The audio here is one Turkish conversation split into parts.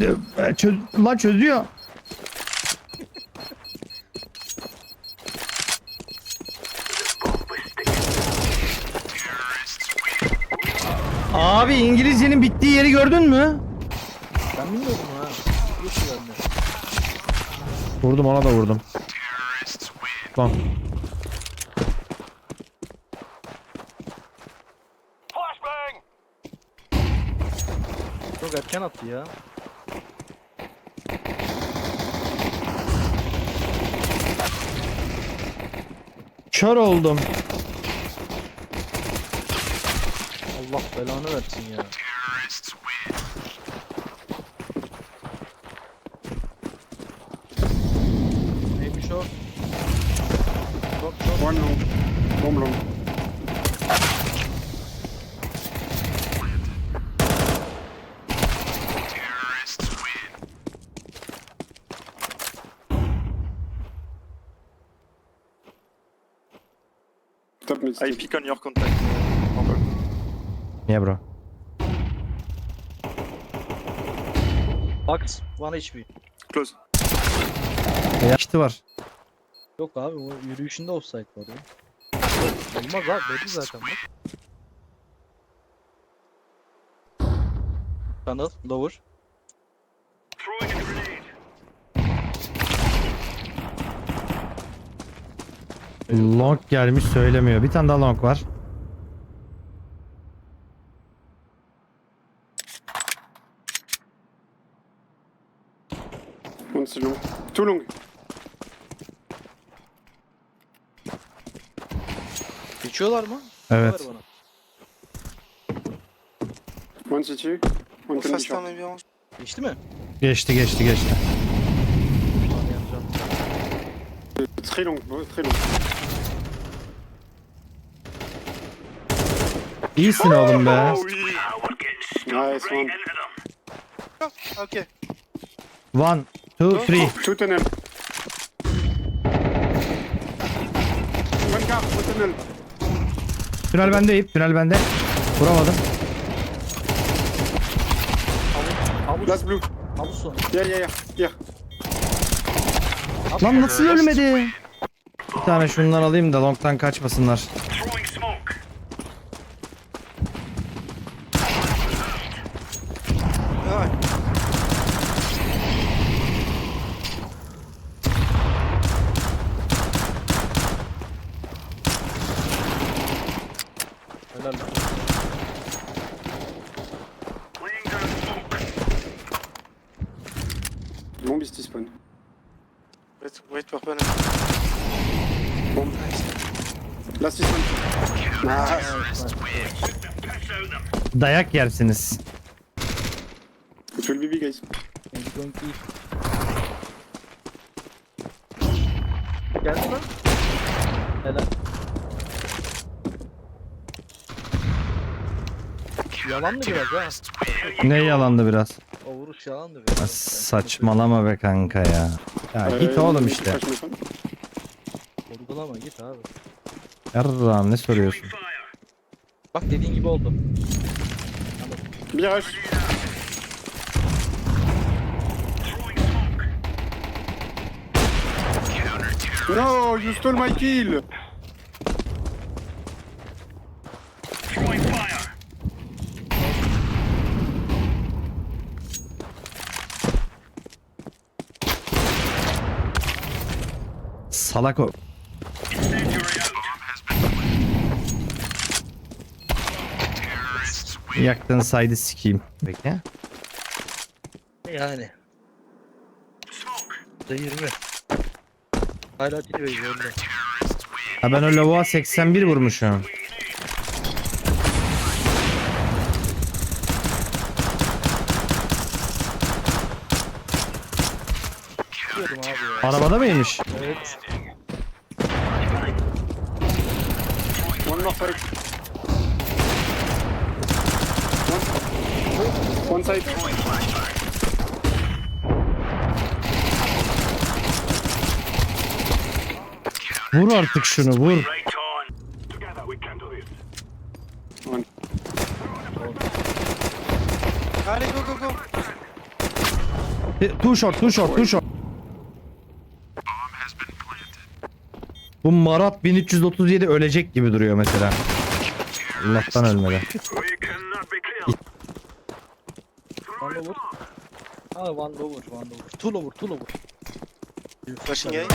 E, Çöz, lan çözüyor. Abi İngilizcenin bittiği yeri gördün mü? Ben bilmiyordum ha. Vurdum ona da vurdum. Lan. Çok erken attı ya. Kör oldum. Allah belanı versin ya. Neymiş o? Çok çok. One long. Bomb long. Top mid. I peek on your contact. uh, Amber. Niye bro? Box 1 HP. Close. Yakıştı var. Yok abi o yürüyüşünde offside var ya. Olmaz abi belli zaten bak. Tunnel, lower. Long gelmiş söylemiyor. Bir tane daha long var. One long. Too long. Geçiyorlar mı? Evet. Bana. One CT. One can be shot. Geçti mi? Geçti geçti geçti. Très long. bro, Très long. İyisin oğlum be. Nice one. Okay. One, two, three. Two tunnel. One car. One tunnel. Tünel bende Eyüp. Tünel bende. Vuramadım. Last blue. havuz sonu. Yeah, yeah, yeah. Yeah. Lan nasıl ölmedi? Bir tane şundan alayım da long'tan kaçmasınlar. Ah, Helal lan. Bomb is T-spawn. wait, wait, purple. Bomb. Last. Nice. Dayak yersiniz. It will be big, guys. Maybe going to Geldi lan. Helal. Yalandı biraz ha. Ne yalandı biraz. O vuruş yalandı biraz. Saçmalama be kanka ya. Ya git Uh, oğlum işte. Sorgulama git abi. Yarrağım ne soruyorsun? Bak dediğin gibi oldu. Bir rush. No, you stole my kill. Salak o. Yaktığın saydı sikeyim. Peki. Yani. Da 20. Hala gidiyor öyle. Ha ben o lavuğa 81 vurmuşum. Gidiyordum abi ya. Arabada mıymış? Evet. One side. One, side. Vur artık şunu vur. Allez, go, go, go. Too short, too short, too short. Bu Marat 1337 ölecek gibi duruyor mesela. Allah'tan ölmedi. One over. Ha one over, one over. Two over, two over. Flashing A.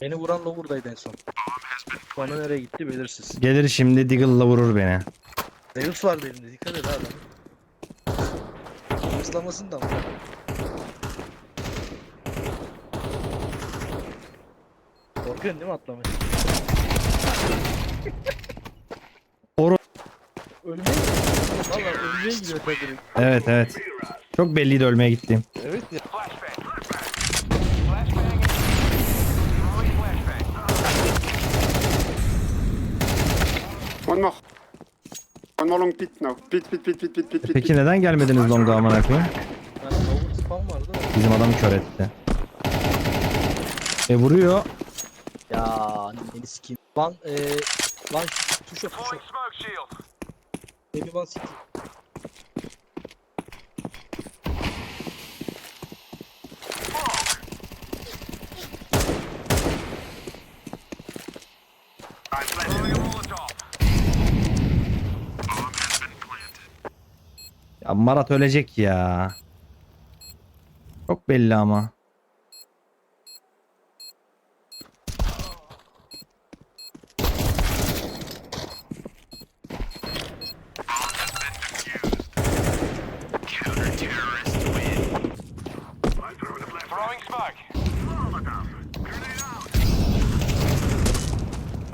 Beni vuran lower'daydı en son. Bana nereye gitti belirsiz. Gelir şimdi Deagle'la vurur beni. Deus var benim de dikkat et abi. Hızlamasın da ama. Korkuyorsun değil mi atlamaya? Oru- Ölmeye gidiyor. Valla ölmeye gidiyor kadın. Evet evet. Çok belliydi ölmeye gittiğim. Evet ya. One more. One more long pit now. Pit, pit, pit, pit, pit, pit, pit. Peki neden gelmediniz longa amına koyayım? Yani lower spam vardı. Bizim adamı kör etti. E vuruyor. Anneni sikeyim. Lan eee lan tuşa tuşa. Baby one city. Ya Marat ölecek ya. Çok belli ama.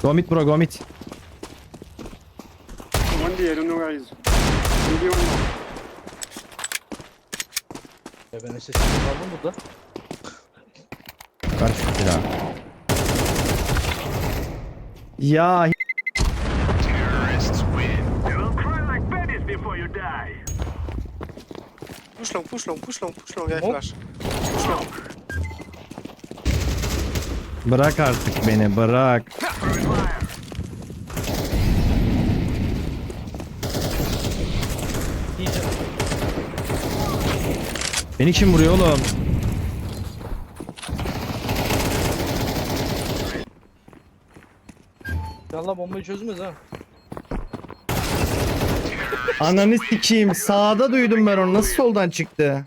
Go mid bro go mid. One B, I don't know where he is. Maybe one more. Ya ben SS'ini aldım burada. Ver şu silahı. Ya hi- Push long, push long, push long, push long. Have Hop. flash. Push long. bırak artık beni bırak. Beni kim vuruyor oğlum? İnşallah bombayı çözmez ha. Ananı sikeyim. Sağda duydum ben onu. Nasıl soldan çıktı?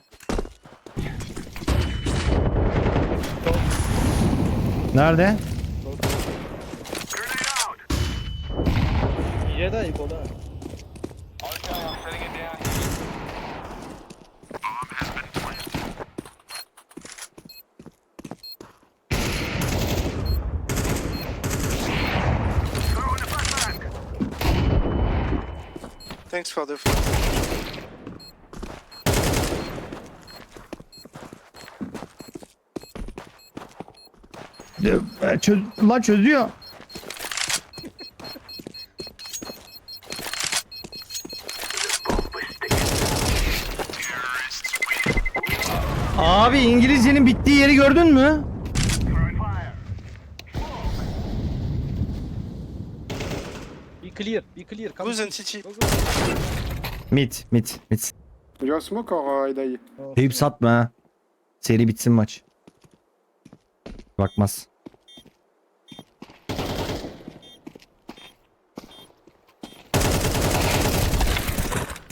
Nerede? İyice de ayıp oldu ha. Thanks for the flash. E, Çöz lan çözüyor. Abi İngilizcenin bittiği yeri gördün mü? Clear, be clear. Come Who's in city? Go, go. Mit, mit, mit. You have smoke or uh, I die? Eyüp satma ha. Seri bitsin maç. Bakmaz.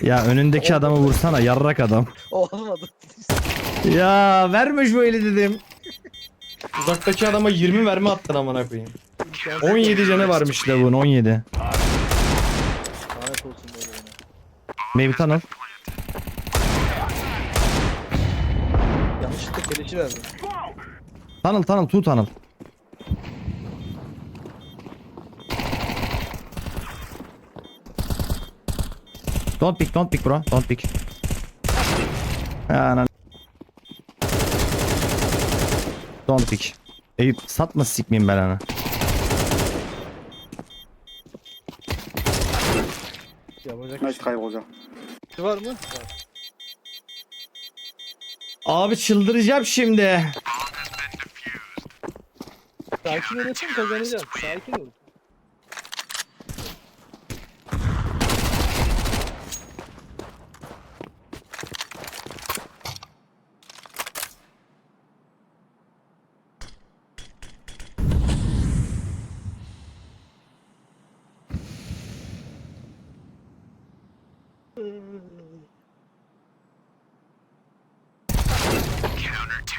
Ya önündeki adamı vursana yarrak adam. Olmadı. Ya verme şu eli dedim. Uzaktaki adama 20 verme attın amına koyayım. 17 canı varmış lavuğun 17. Maybe tunnel. Yanlışlıkla keleşi verdim. Tunnel tunnel two tunnel. Don't pick don't pick bro don't pick. Anan. Don't pick. Eyüp satma sikmeyeyim ben onu. Yapacak Nice bir brother. şey var mı? Var. Abi çıldıracağım şimdi. Sakin oynasın kazanacağım. Sakin ol.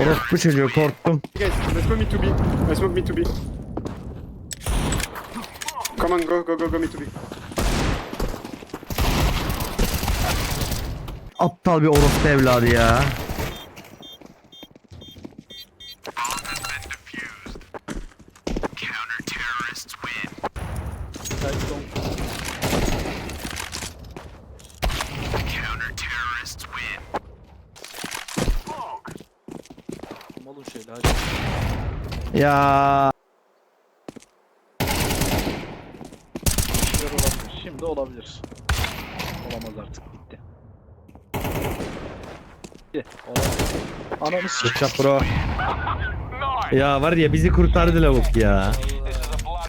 Orospu çocuğu korktum. Guys, let's go mid to B. I smoke mid to B. Come on, go, go, go, go mid to B. Aptal bir orospu evladı ya. Sakin ol. Hadi. Ya Şimdi olabilir. Şimdi olabilir. Olamaz artık bitti. Bitti. Olamaz. Ananı s***. Bro. Ya var ya bizi kurtardı lavuk ya.